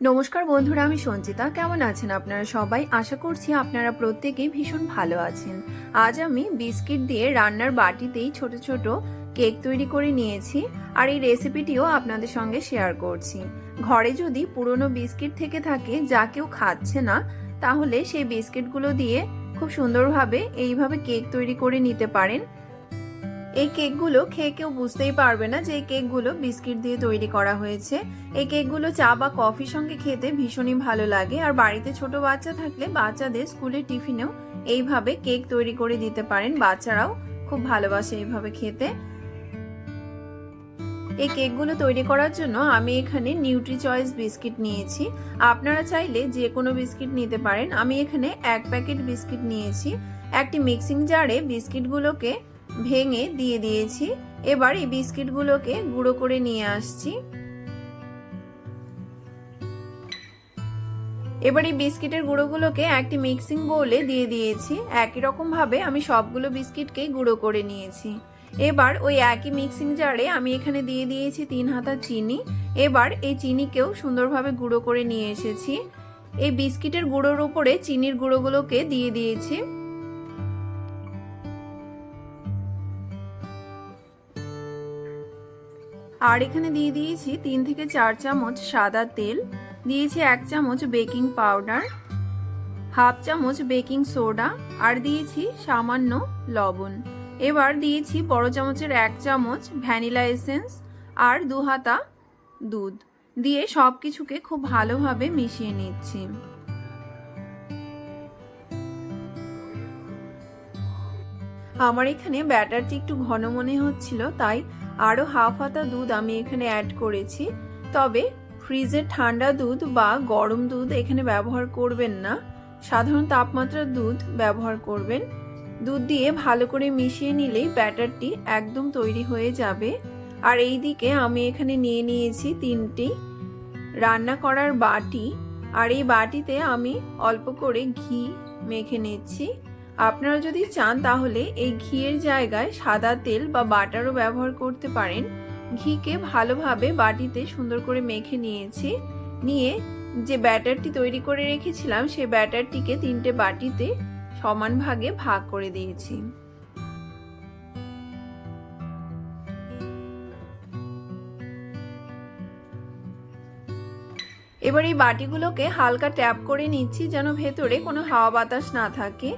নমস্কার বন্ধুরা, আমি সঞ্চিতা। কেমন আছেন আপনারা সবাই? আশা করছি আপনারা প্রত্যেকেই ভীষণ ভালো আছেন। আজ আমি বিস্কিট দিয়ে রান্নার বাটিতেই ছোট ছোট কেক তৈরি করে নিয়েছি আর এই রেসিপিটিও আপনাদের সঙ্গে শেয়ার করছি। ঘরে যদি পুরনো বিস্কিট থেকে থাকে, যা কেউ খাচ্ছে না, তাহলে সেই বিস্কিটগুলো দিয়ে খুব সুন্দরভাবে এইভাবে কেক তৈরি করে নিতে পারেন। এই কেকগুলো খেয়ে কেউ বুঝতেই পারবে না যে এই কেকগুলো বিস্কিট দিয়ে তৈরি করা হয়েছে। এই কেকগুলো চা বা কফির সঙ্গে খেতে ভীষণই ভালো লাগে। আর বাড়িতে ছোট বাচ্চা থাকলে বাচ্চাদের স্কুলের টিফিনেও এইভাবে কেক তৈরি করে দিতে পারেন। বাচ্চারাও খুব ভালোবাসে এইভাবে খেতে। এই কেকগুলো তৈরি করার জন্য আমি এখানে নিউট্রি চয়েস বিস্কিট নিয়েছি। আপনারা চাইলে যে কোনো বিস্কিট নিতে পারেন। আমি এখানে এক প্যাকেট বিস্কিট নিয়েছি। একটি মিক্সিং জারে বিস্কিটগুলোকে ভেঙে দিয়ে দিয়েছি। এবার এই বিস্কিটগুলোকে গুঁড়ো করে নিয়ে আসছি। এবার এই বিস্কিটের গুঁড়োগুলোকে একটি মিক্সিং বোলে দিয়ে দিয়েছি। একই রকম ভাবে আমি সবগুলো বিস্কিটকেই গুঁড়ো করে নিয়েছি। এবার ওই একই মিক্সিং জারে আমি এখানে দিয়ে দিয়েছি তিন হাতা চিনি। এবার এই চিনিকেও সুন্দরভাবে গুঁড়ো করে নিয়ে এসেছি। এই বিস্কিটের গুঁড়োর উপরে চিনির গুঁড়োগুলোকে দিয়ে দিয়েছি। আর এখানে দিয়ে দিয়েছি তিন থেকে চার চামচ সাদা তেল। দিয়েছি এক চামচ বেকিং পাউডার, হাফ চামচ বেকিং সোডা আর দিয়েছি সামান্য লবণ। এবার দিয়েছি বড় চামচের এক চামচ ভ্যানিলা এসেন্স আর দু হাতা দুধ। দিয়ে সব কিছুকে খুব ভালোভাবে মিশিয়ে নিচ্ছি। আমার এখানে ব্যাটারটি একটু ঘন মনে হচ্ছিল, তাই আরও হাফ হাতা দুধ আমি এখানে অ্যাড করেছি। তবে ফ্রিজে ঠান্ডা দুধ বা গরম দুধ এখানে ব্যবহার করবেন না। সাধারণ তাপমাত্রার দুধ ব্যবহার করবেন। দুধ দিয়ে ভালো করে মিশিয়ে নিলেই ব্যাটারটি একদম তৈরি হয়ে যাবে। আর এই দিকে আমি এখানে নিয়ে নিয়েছি তিনটি রান্না করার বাটি। আর এই বাটিতে আমি অল্প করে ঘি মেখে নিচ্ছি। আপনারা যদি চান তাহলে এই ঘিয়ের জায়গায় সাদা তেল বা বাটারও ব্যবহার করতে পারেন। ঘিকে ভালোভাবে বাটিতে সুন্দর করে মেখে নিয়েছি। নিয়ে যে ব্যাটারটি তৈরি করে রেখেছিলাম, সেই ব্যাটারটিকে তিনটে বাটিতে সমান ভাগে ভাগ করে দিয়েছি। এবার এই বাটিগুলোকে হালকা ট্যাপ করে নিচ্ছি যেন ভেতরে কোনো হাওয়া বাতাস না থাকে।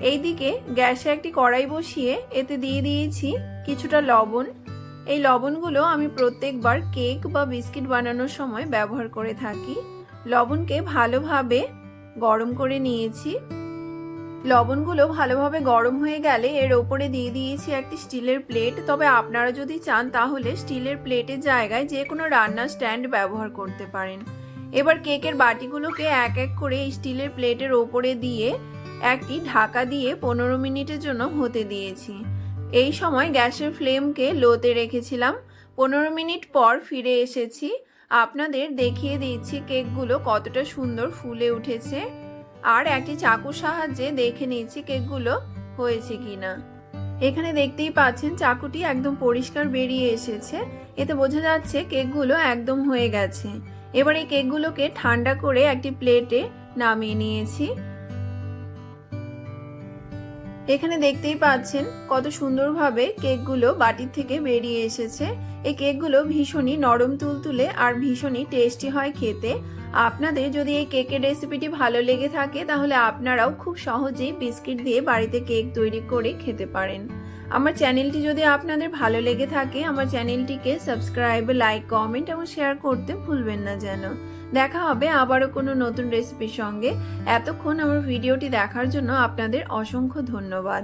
এইদিকে গ্যাসে একটি কড়াই বসিয়ে এতে দিয়ে দিয়েছি কিছুটা লবণ। এই লবণগুলো আমি প্রত্যেকবার কেক বা বিস্কিট বানানোর সময় ব্যবহার করে থাকি। লবণকে ভালোভাবে গরম করে নিয়েছি। লবণগুলো ভালোভাবে গরম হয়ে গেলে এর ওপরে দিয়ে দিয়েছি একটি স্টিলের প্লেট। তবে আপনারা যদি চান তাহলে স্টিলের প্লেটের জায়গায় যে কোনো রান্নার স্ট্যান্ড ব্যবহার করতে পারেন। এবার কেকের বাটিগুলোকে এক এক করে স্টিলের প্লেটের ওপরে দিয়ে একটি ঢাকা দিয়ে পনেরো মিনিটের জন্য হতে দিয়েছি। এই সময় গ্যাসের ফ্লেমকে লোতে রেখেছিলাম। পনেরো মিনিট পর ফিরে এসেছি। আপনাদের দেখিয়ে দিচ্ছি কেকগুলো কতটা সুন্দর ফুলে উঠেছে। আর একটি চাকুর সাহায্যে দেখে নিয়েছি কেকগুলো হয়েছে কি না এখানে দেখতেই পাচ্ছেন চাকুটি একদম পরিষ্কার বেরিয়ে এসেছে। এতে বোঝা যাচ্ছে কেকগুলো একদম হয়ে গেছে। এবার এই কেকগুলোকে ঠান্ডা করে একটি প্লেটে নামিয়ে নিয়েছি। এখানে দেখতেই পাচ্ছেন কত সুন্দরভাবে কেকগুলো বাটির থেকে বেরিয়ে এসেছে। এই কেকগুলো ভীষণই নরম তুলতুলে আর ভীষণই টেস্টি হয় খেতে। আপনাদের যদি এই কেকের রেসিপিটি ভালো লেগে থাকে, তাহলে আপনারাও খুব সহজেই বিস্কিট দিয়ে বাড়িতে কেক তৈরি করে খেতে পারেন। আমার চ্যানেলটি যদি আপনাদের ভালো লেগে থাকে, আমার চ্যানেলটিকে সাবস্ক্রাইব, লাইক, কমেন্ট এবং শেয়ার করতে ভুলবেন না যেন। দেখা হবে আবারও কোনো নতুন রেসিপির সঙ্গে। এতক্ষণ আমার ভিডিওটি দেখার জন্য আপনাদের অসংখ্য ধন্যবাদ।